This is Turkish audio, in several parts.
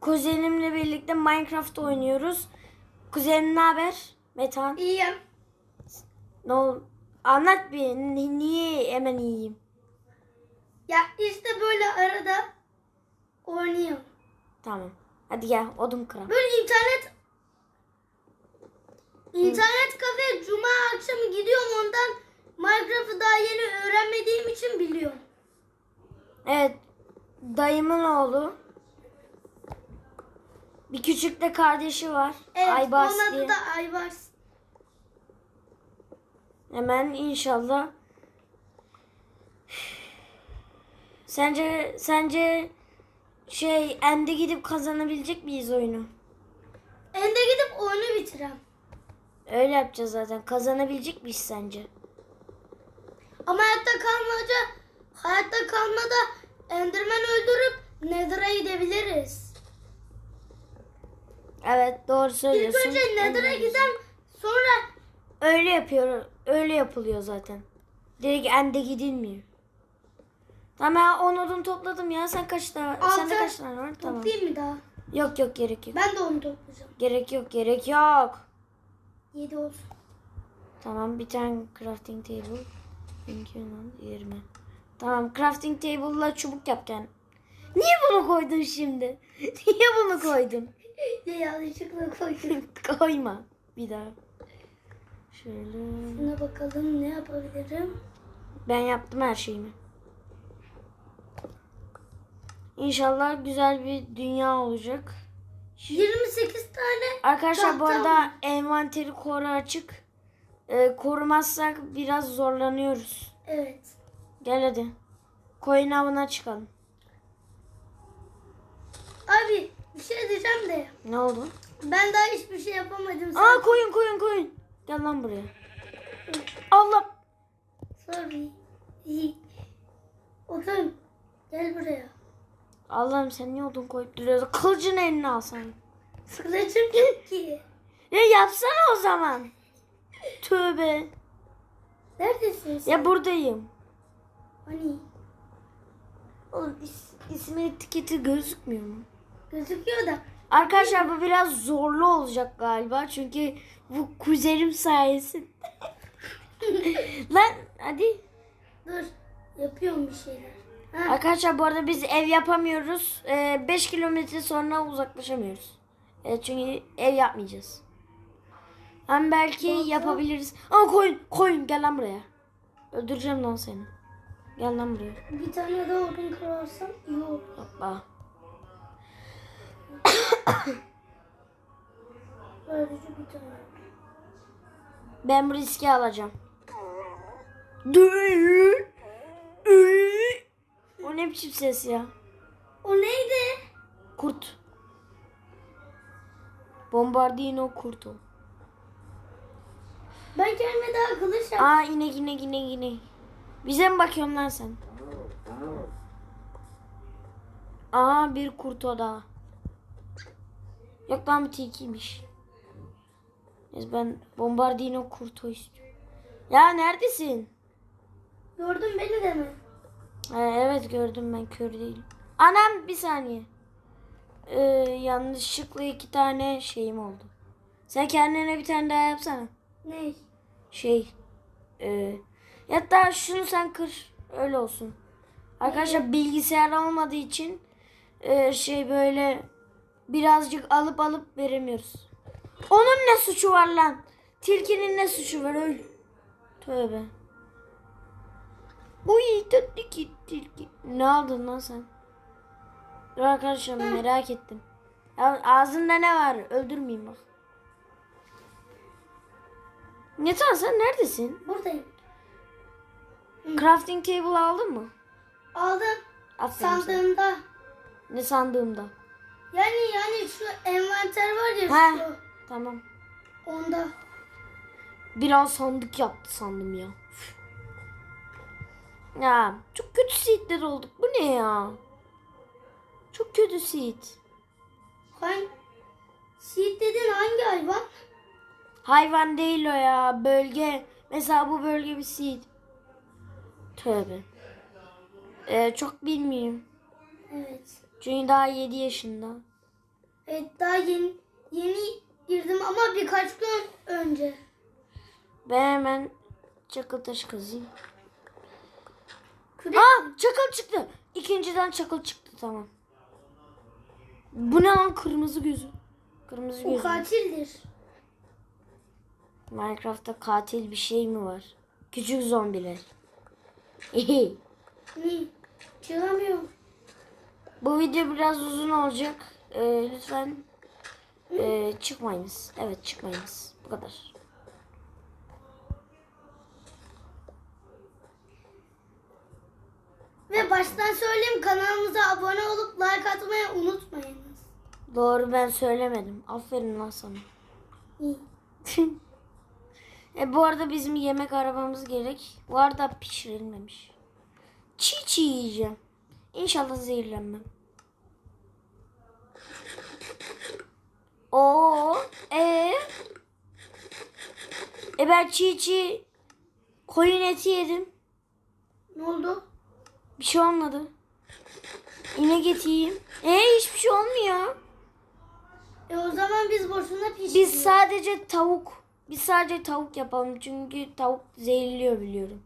kuzenimle birlikte Minecraft oynuyoruz. Kuzenim ne haber? Metan. İyiyim. Ne ol? Anlat bir. Ni- Niye hemen iyiyim? Ya işte böyle arada oynuyorum. Tamam. Hadi gel odun kıralım. Böyle internet internet kafe cuma akşamı gidiyorum ondan Minecraft'ı daha yeni öğrenmediğim için biliyorum. Evet. Dayımın oğlu. Bir küçük de kardeşi var. Evet, Aybars onun diye. adı da Aybars. Hemen inşallah. Sence sence şey ende gidip kazanabilecek miyiz oyunu? Ende gidip oyunu bitirem. Öyle yapacağız zaten. Kazanabilecek miyiz sence? Ama hayatta kalmaca hayatta kalmada Enderman öldürüp Nether'a gidebiliriz. Evet doğru İlk söylüyorsun. önce Nether'a gidem sonra Öyle yapıyor. Öyle yapılıyor zaten. Direkt ende gidilmiyor. Tamam ben 10 odun topladım ya. Sen kaç tane? Sende Altı. kaç tane var? Tamam. toplayayım mı daha? Yok yok gerek yok. Ben de onu toplayacağım. Gerek yok gerek yok. 7 olsun. Tamam bir tane crafting table. 12, 10, 20. Tamam crafting table'la çubuk yapacaksın. Niye bunu koydun şimdi? Niye bunu koydun? Ya yanlışlıkla koydum. Koyma. Bir daha. Şöyle. Buna bakalım ne yapabilirim. Ben yaptım her şeyimi. İnşallah güzel bir dünya olacak. 28 tane. Arkadaşlar bu arada envanteri koru açık. Ee, korumazsak biraz zorlanıyoruz. Evet. Gel hadi. Koyun avına çıkalım. Abi bir şey diyeceğim de. Ne oldu? Ben daha hiçbir şey yapamadım. Sen... Aa koyun koyun koyun. Gel lan buraya. Allah. Sorry. Otur. Gel buraya. Allah'ım sen niye odun koyup duruyorsun? Kılıcını eline alsan. Kılıcım yok ki. Ya yapsana o zaman. Tövbe. Neredesin sen? Ya buradayım. Hani Oğlum is, ismi etiketi gözükmüyor mu? Gözüküyor da. Arkadaşlar bu biraz zorlu olacak galiba. Çünkü bu kuzenim sayesinde. Lan hadi. Dur. Yapıyorum bir şeyler. Ha, Arkadaşlar bu arada biz ev yapamıyoruz. 5 kilometre sonra uzaklaşamıyoruz. Evet, çünkü ev yapmayacağız. Hem belki Balta. yapabiliriz. Aa koyun koyun gel lan buraya. Öldüreceğim lan seni. Gel lan buraya. bir tane daha odun kırarsam iyi olur. Hoppa. Sadece bir tane. Ben bu riski alacağım. O ne biçim ses ya? O neydi? Kurt. Bombardino kurt o. Ben kendime daha kılıç yap. Aa inek inek inek inek. Bize mi bakıyorsun lan sen? Aa bir kurt o da. Yok lan bir tilkiymiş. Neyse ben bombardino kurtu istiyorum. Ya neredesin? Gördün beni de mi? Ha, evet gördüm ben kör değilim. Anam bir saniye. Ee, yanlışlıkla iki tane şeyim oldu. Sen kendine bir tane daha yapsana. Ne? Şey. E, hatta şunu sen kır. Öyle olsun. Arkadaşlar bilgisayar olmadığı için e, şey böyle birazcık alıp alıp veremiyoruz. Onun ne suçu var lan? Tilkinin ne suçu var öl. Tövbe. Uy tatlı ki tilki. Ne aldın lan sen? Dur arkadaşlar merak ettim. Ya, ağzında ne var? Öldürmeyeyim bak. Yeter sen neredesin? Buradayım. Crafting table aldın mı? Aldım. Aferin sana. Sandığımda. Ne sandığımda? Yani yani şu envanter var ya Ha. şu. Tamam. Onda. Biraz sandık yaptı sandım ya. Ya çok kötü seedler olduk. Bu ne ya? Çok kötü seed. Hangi? Seed dedin hangi hayvan? Hayvan değil o ya. Bölge. Mesela bu bölge bir seed. Tövbe. Ee, çok bilmiyorum. Evet. Çünkü daha 7 yaşında. Evet daha yeni yeni girdim ama birkaç gün önce. Ben hemen çakıl taş kazayım. Kürek Aa çakıl çıktı. İkinciden çakıl çıktı tamam. Bu ne lan kırmızı gözü? Kırmızı o gözü. katildir. Minecraft'ta katil bir şey mi var? Küçük zombiler. Ehe. Ne? Çıkamıyorum. Bu video biraz uzun olacak. Ee, lütfen ee, çıkmayınız. Evet çıkmayınız. Bu kadar. Ve baştan söyleyeyim kanalımıza abone olup like atmayı unutmayınız. Doğru ben söylemedim. Aferin lan sana. İyi. e, bu arada bizim yemek arabamız gerek. Var da pişirilmemiş. Çiğ çiğ yiyeceğim. İnşallah zehirlenmem. Oo, e E ben çiğ çiğ koyun eti yedim. Ne oldu? Bir şey olmadı. İnek eti yiyeyim. E hiçbir şey olmuyor. E o zaman biz boşuna pişirdik. Biz sadece tavuk. Biz sadece tavuk yapalım çünkü tavuk zehirliyor biliyorum.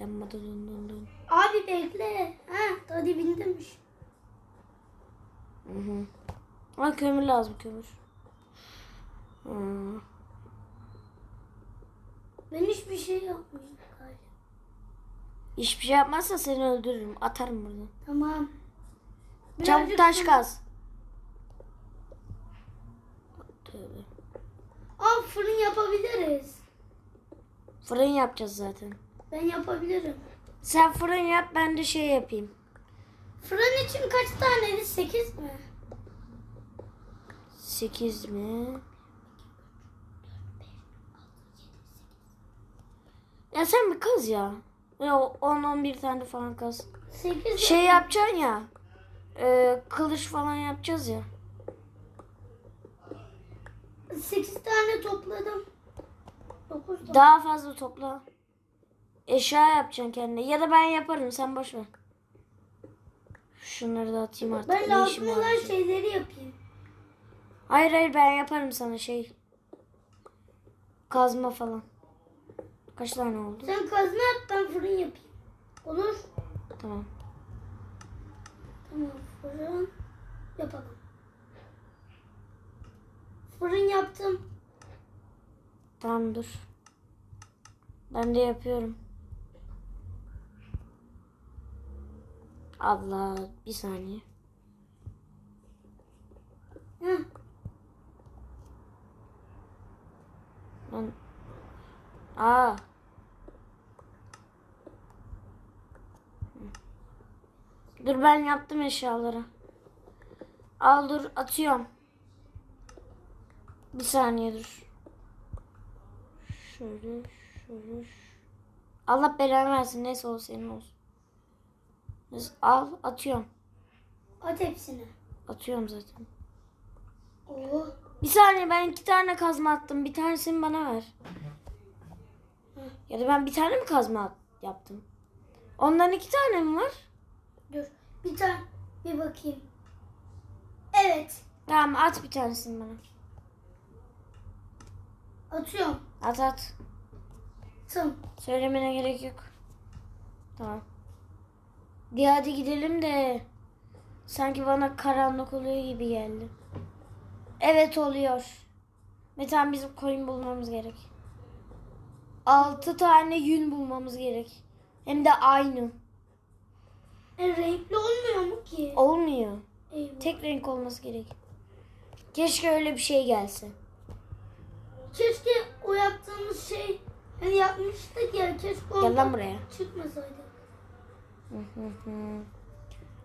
Dın dın dın dın. Abi bekle. Ha, tadı bindirmiş. Hı hı. Ama kömür lazım kömür. Hmm. Ben hiçbir şey yapmıyorum galiba. Hiçbir şey yapmazsa seni öldürürüm. Atarım buradan. Tamam. Çabuk taş kaz. Tövbe. Aa fırın yapabiliriz. Fırın yapacağız zaten. Ben yapabilirim. Sen fırın yap ben de şey yapayım. Fırın için kaç taneydi? 8 mi? 8 mi? Ya sen bir kaz ya. Ya 10-11 tane falan kaz. 8 Şey yapacaksın ya. E, kılıç falan yapacağız ya. 8 tane topladım. 9 tane. Daha fazla topla. Eşya yapacaksın kendine. Ya da ben yaparım sen boş ver. Şunları da atayım artık. Ben lazım olan şeyleri yapayım. Hayır hayır ben yaparım sana şey. Kazma falan. Kaç tane oldu? Sen kazma yap ben fırın yapayım. Olur. Tamam. Tamam fırın yapalım. Fırın yaptım. Tamam dur. Ben de yapıyorum. Allah bir saniye. Heh. Ben... Aa. Dur ben yaptım eşyaları. Al dur atıyorum. Bir saniye dur. Şöyle şöyle. Allah belanı versin neyse o senin olsun. Al atıyorum. At hepsini. Atıyorum zaten. Oo. Bir saniye ben iki tane kazma attım. Bir tanesini bana ver. Ya da ben bir tane mi kazma yaptım? Ondan iki tane mi var? Dur. Bir tane bir bakayım. Evet. Tamam at bir tanesini bana. Atıyorum. At at. Tamam. Söylemene gerek yok. Tamam. Bir hadi gidelim de sanki bana karanlık oluyor gibi geldi. Evet oluyor. Metan bizim koyun bulmamız gerek. Altı tane yün bulmamız gerek. Hem de aynı. E, renkli olmuyor mu ki? Olmuyor. Eyvah. Tek renk olması gerek. Keşke öyle bir şey gelse. Keşke o yaptığımız şey hani yapmıştık ya keşke Gel lan buraya. çıkmasaydı.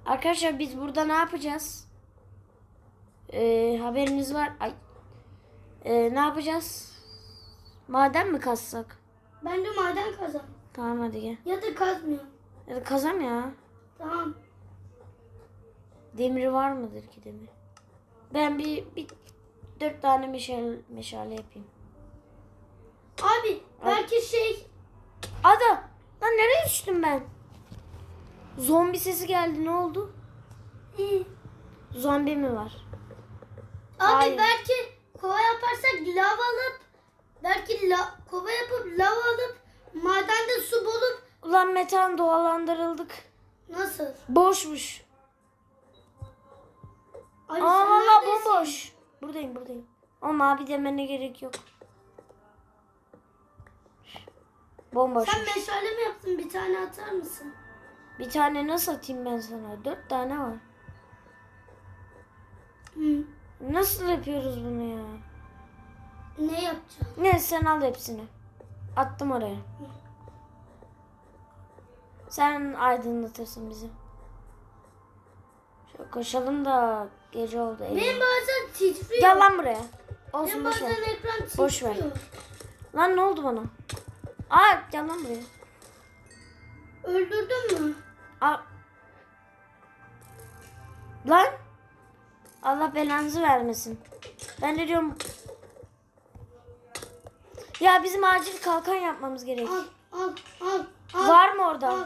Arkadaşlar biz burada ne yapacağız? Ee, haberiniz var. Ay. Ee, ne yapacağız? Maden mi kazsak? Ben de maden kazan. Tamam hadi gel. Ya da kazmıyor. Ya da kazam ya. Tamam. Demiri var mıdır ki demir? Ben bir, bir dört tane meşale, meşale yapayım. Abi belki şey Ada! Lan nereye düştüm ben? Zombi sesi geldi ne oldu? Zombi mi var? Abi Hayır. belki kova yaparsak lav alıp belki la, kova yapıp lav alıp madende su bulup Ulan metan doğalandırıldık. nasıl? Boşmuş. Ay, Aa sen valla neredesin? bomboş. Buradayım buradayım. Ama abi demene gerek yok. Bomboş. Sen meşale mi yaptın? Bir tane atar mısın? Bir tane nasıl atayım ben sana? Dört tane var. Hı. Nasıl yapıyoruz bunu ya? Ne yapacağım? Ne sen al hepsini. Attım oraya. Sen aydınlatırsın bizi. Şöyle koşalım da gece oldu. Benim eyvah. bazen titriyor. Gel lan buraya. Benim Olsun boş bazen ver. ekran titriyor. Boş ver. Lan ne oldu bana? Aa gel lan buraya. Öldürdün mü? Aa. Lan. Allah belanızı vermesin. Ben de diyorum. Ya bizim acil kalkan yapmamız gerek. Al al al al. Var mı orada? Al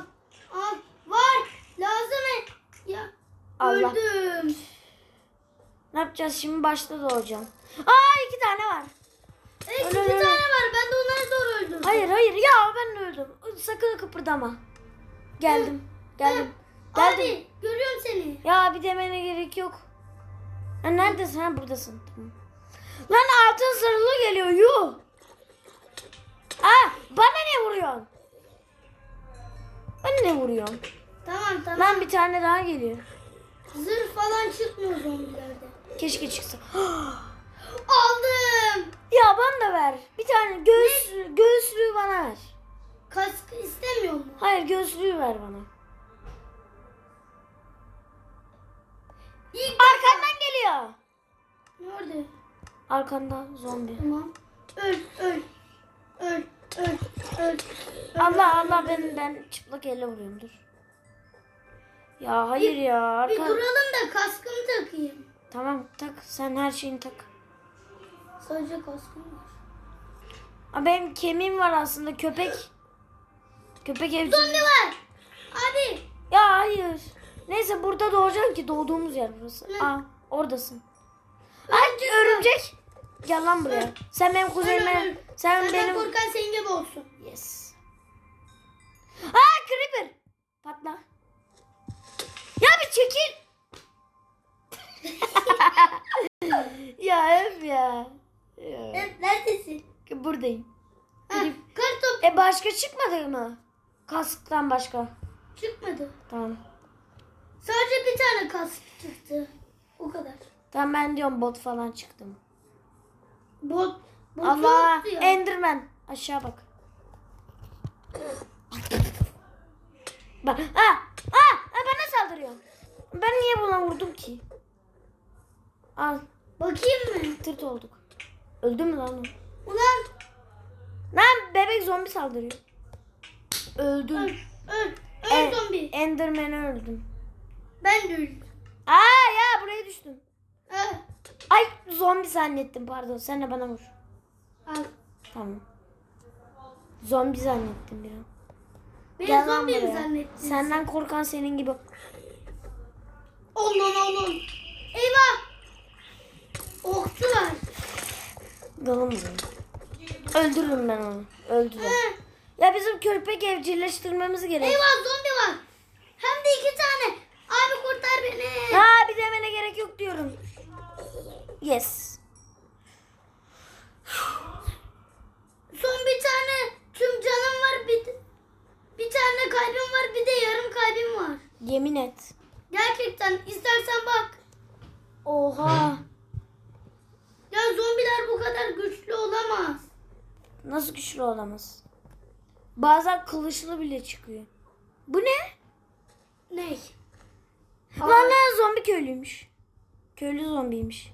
al. Var. Lazım. Ya. Allah. Öldüm. Ne yapacağız şimdi başta doğacağım. Aa iki tane var. Evet iki tane var. Ben de onları zor öldürdüm. Hayır hayır ya ben de öldüm. Sakın kıpırdama. Geldim. Geldim. Geldim. Abi görüyorum seni. Ya bir demene gerek yok. Ha, neredesin? Ha buradasın. Tamam. Lan altın sarılı geliyor. Yuh. Aa, bana ne vuruyorsun? Bana ne vuruyorsun? Tamam tamam. Lan bir tane daha geliyor. Zırh falan çıkmıyor zombilerde. Keşke çıksa. Aldım. ya bana da ver. Bir tane göğüs, göğüslüğü bana ver. Kask istemiyor mu? Hayır göğüslüğü ver bana. İlk Arkandan geliyor. Nerede? Arkanda zombi. Tamam. Öl öl. Öl öl öl. Allah Allah ben ben çıplak elle vuruyorum dur. Ya hayır ya Bir arka. duralım da kaskımı takayım. Tamam tak sen her şeyini tak. Sadece kaskım var. Aa, benim kemiğim var aslında köpek. Köpek evcil. Zombi var. Abi. Ya hayır. Neyse burada doğacağım ki doğduğumuz yer burası. Hı. Aa oradasın. Ay örümcek. Gel lan buraya. Sen benim kuzenime. Sen Senden benim. korkan senin gibi olsun. Yes. Aa creeper. Patla. Ya bir çekil. ya hep ya. ya. Evet, neredesin? Buradayım. Ha, kartop E başka çıkmadı mı? Kasktan başka. çıkmadı. Tamam. Sadece bir tane kask çıktı. O kadar. Tamam ben diyorum bot falan çıktım. Bot. Bot Allah ya. Enderman aşağı bak. Bak. Aa, aa, aa, bana saldırıyor. Ben niye buna vurdum ki? Al. Bakayım mı? Tırt olduk. Öldü mü lan o? Ulan Lan bebek zombi saldırıyor. Öldüm. öl. Öl. Öl E- zombi. Enderman'e öldüm. Ben de öldüm. Aa ya buraya düştüm. Ah, Ay zombi zannettim pardon. Sen de bana vur. al. Tamam. Zombi zannettim bir an. Beni Gel lan zombi mi buraya. zannettin? Senden korkan senin gibi. Allah Allah. Eyvah. Okçu var. Dalım. Öldürürüm ben onu. Öldürürüm. Ya bizim köpek evcilleştirmemiz gerek. Eyvah zombi var. Hem de iki tane. Abi kurtar beni. Ha bir demene gerek yok diyorum. Yes. Son bir tane tüm canım var. Bir, bir tane kalbim var. Bir de yarım kalbim var. Yemin et. Gerçekten istersen bak. Oha. Ya zombiler bu kadar güçlü olamaz. Nasıl güçlü olamaz? Bazen kılıçlı bile çıkıyor. Bu ne? Ne? Lan lan zombi köylüymüş. Köylü zombiymiş.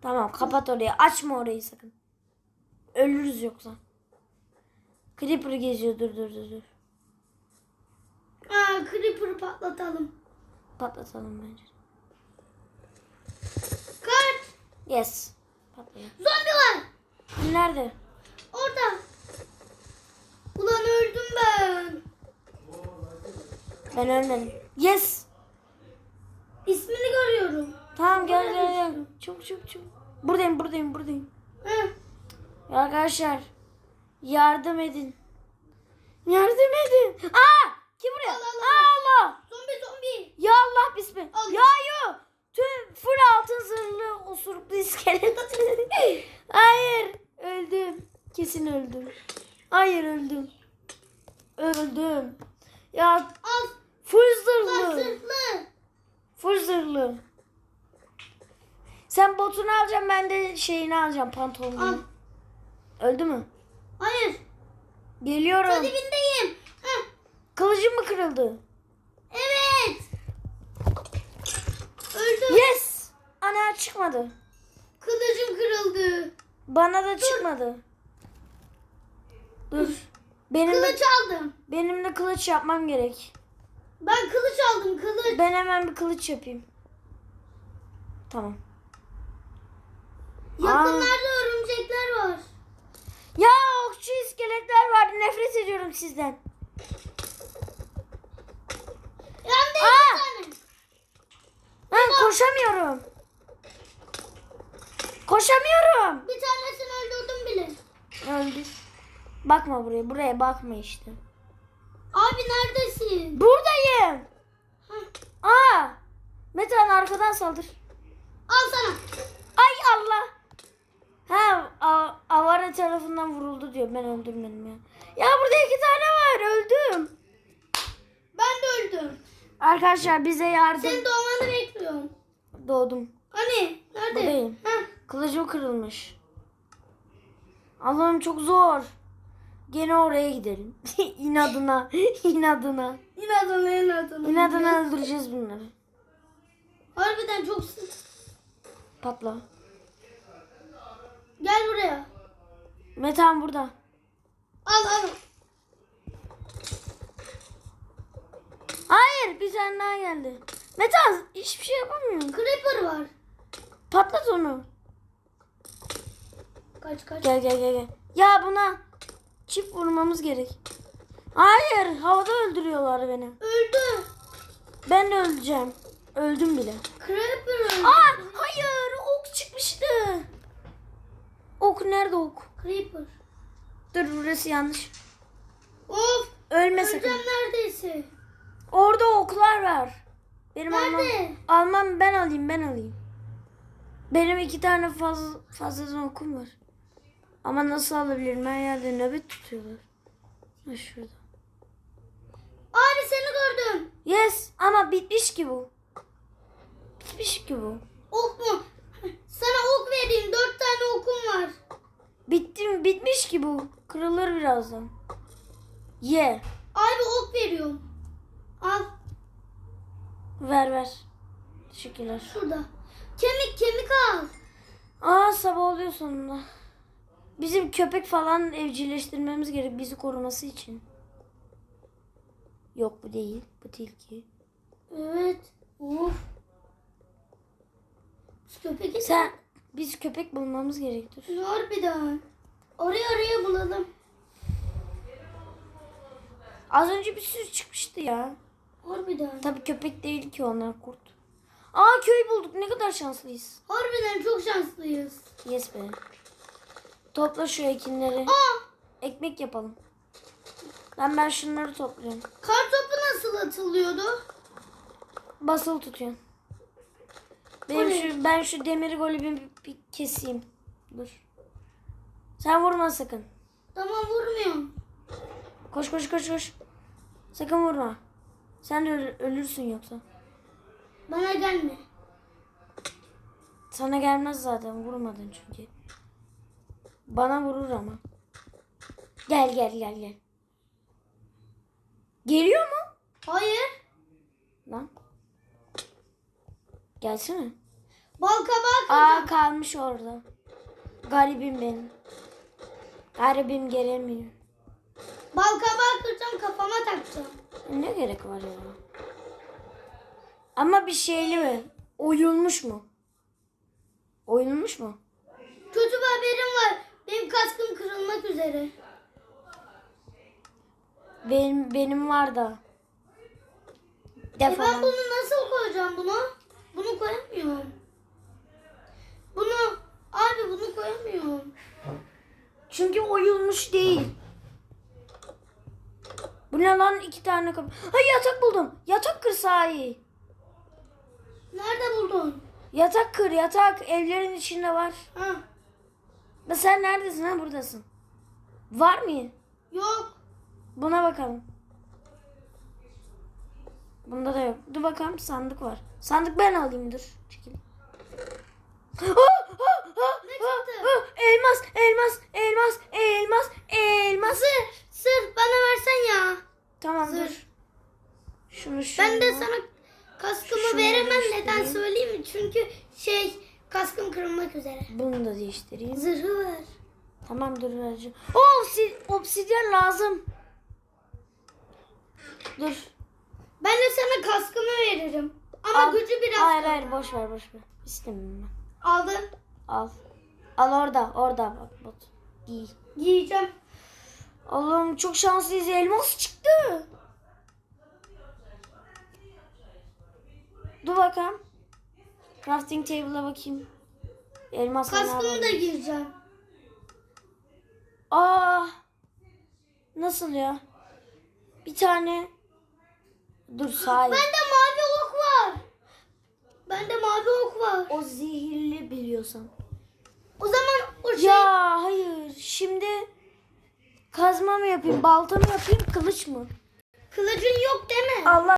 Tamam kapat orayı. Açma orayı sakın. Ölürüz yoksa. Creeper geziyor. Dur dur dur dur. Aa, Creeper'ı patlatalım. Patlatalım bence. Kaç. Yes. Patlayın. Zombi var. Nerede? Orada. Ulan öldüm ben. Ben ölmedim. Yes. Tamam gel gel gel. Çabuk çabuk çabuk. Buradayım buradayım buradayım. Hı. Arkadaşlar yardım edin. Yardım edin. Aa! Kim buraya? Allah, Allah. Aa, Allah. Zombi zombi. Ya Allah. Allah. Ya yo. Tüm full altın zırhlı osuruklu iskelet. Hayır. Öldüm. Kesin öldüm. Hayır öldüm. Öldüm. Ya Al. full zırhlı. Sırtlı. Full zırhlı. Sen botunu alacaksın ben de şeyini alacağım Al. pantolonunu. Öldü mü? Hayır. Geliyorum. Hadi bindeyim. Hı. Kılıcım mı kırıldı? Evet. Öldüm. Yes. Ana çıkmadı. Kılıcım kırıldı. Bana da çıkmadı. Dur. Benim de, Kılıç aldım. benim de kılıç yapmam gerek. Ben kılıç aldım kılıç. Ben hemen bir kılıç yapayım. Tamam. Yakınlarda örümcekler var. Ya okçu iskeletler var. Nefret ediyorum sizden. De Aa! iki tane. Ben koşamıyorum. Koşamıyorum. Bir tanesini öldürdüm bile. Öldü. Bakma buraya. Buraya bakma işte. Abi neredesin? Buradayım. Hah, Aa. Metehan arkadan saldır. Al sana. Ay Allah. Ha avara tarafından vuruldu diyor. Ben öldürmedim ya. Ya burada iki tane var. Öldüm. Ben de öldüm. Arkadaşlar bize yardım. Senin doğmanı bekliyorum. Doğdum. Hani? Nerede? Buradayım. Hah. Kılıcım kırılmış. Allah'ım çok zor. Gene oraya gidelim. inadına. inadına. İnadına inadına. İnadına öldüreceğiz bunları. Harbiden çok. Patla. Gel buraya. Metehan burada. Al al. Hayır bir tane daha geldi. Metehan hiçbir şey yapamıyorum. Creeper var. Patlat onu. Kaç kaç. Gel gel gel gel. Ya buna çift vurmamız gerek. Hayır havada öldürüyorlar beni. Öldü. Ben de öleceğim. Öldüm bile. Creeper öldü. Aa hayır ok çıkmıştı. Ok nerede ok? Creeper. Dur burası yanlış. Of. Ölme sakın. Öleceğim neredeyse. Orada oklar var. Benim almam, Nerede? almam ben alayım ben alayım. Benim iki tane fazla fazladan okum var. Ama nasıl alabilirim? Her yerde nöbet tutuyorlar. Ha şurada. Abi seni gördüm. Yes ama bitmiş ki bu. Bitmiş ki bu. Ok mu? Sana ok vereyim. Dört tane okum var. Bitti mi? Bitmiş ki bu. Kırılır birazdan. Ye. Abi ok veriyorum. Al Ver ver. Teşekkürler. şurada. Kemik kemik al. Aa sabah oluyor sonunda. Bizim köpek falan evcilleştirmemiz gerek bizi koruması için. Yok bu değil. Bu tilki. Evet. Of. Köpek Sen biz köpek bulmamız gerektir. Harbiden. Oraya oraya bulalım. Az önce bir sürü çıkmıştı ya. Harbiden. Tabii köpek değil ki onlar kurt. Aa köy bulduk. Ne kadar şanslıyız. Harbiden çok şanslıyız. Yes be. Topla şu ekinleri. Aa! Ekmek yapalım. Ben ben şunları topluyorum. Kartopu nasıl atılıyordu? Basılı tutuyorum. Benim şu, ben şu demir golümü bir, bir keseyim. Dur. Sen vurma sakın. Tamam vurmuyorum. Koş koş koş koş. Sakın vurma. Sen de öl- ölürsün yoksa. Bana gelme. Sana gelmez zaten vurmadın çünkü. Bana vurur ama. Gel gel gel gel. Geliyor mu? Hayır. Lan. Gelsene. Bal kabağı Aa kalmış orada. Garibim benim. Garibim gelemiyor. Bal kabağı kıracağım kafama takacağım. Ne gerek var ya? Ama bir şeyli mi? Oyulmuş mu? Oyulmuş mu? Kötü bir haberim var. Benim kaskım kırılmak üzere. Benim benim var da. E ben bunu nasıl koyacağım bunu? Bunu koyamıyorum. Bunu abi bunu koyamıyorum. Çünkü oyulmuş değil. Bu ne lan iki tane kapı. Hayır yatak buldum. Yatak kır sahi. Nerede buldun? Yatak kır yatak evlerin içinde var. Ha. Da sen neredesin ha buradasın. Var mı? Yok. Buna bakalım. Bunda da yok. Dur bakalım sandık var. Sandık ben alayım dur. Çekil. Ne çıktı? elmas, elmas, elmas, elmas, elmas. Sır. Sır bana versen ya. Tamam Zırh. dur. Şunu şunu. Ben de sana kaskımı Şunu veremem. değiştireyim. Neden söyleyeyim mi? Çünkü şey kaskım kırılmak üzere. Bunu da değiştireyim. Zırhı ver. Tamam dur vereceğim. Oh obsi- obsidyen lazım. Dur. Ben de sana kaskımı veririm. Ama Al. gücü biraz Hayır hayır boş ver boş ver. İstemiyorum ben. Aldım. Al. Al orada orada bak bot. Giy. Giyeceğim. Allah'ım çok şanslıyız. Elmas çıktı. Dur bakalım. Crafting table'a bakayım. Elmas Kaskımı da giyeceğim. Aa. Nasıl ya? Bir tane. Dur sahip. Bende mavi ok var. Bende mavi ok var. O zehirli biliyorsan. O zaman o şey Ya hayır. Şimdi kazma mı yapayım, balta mı yapayım, kılıç mı? kılıcın yok mi? Allah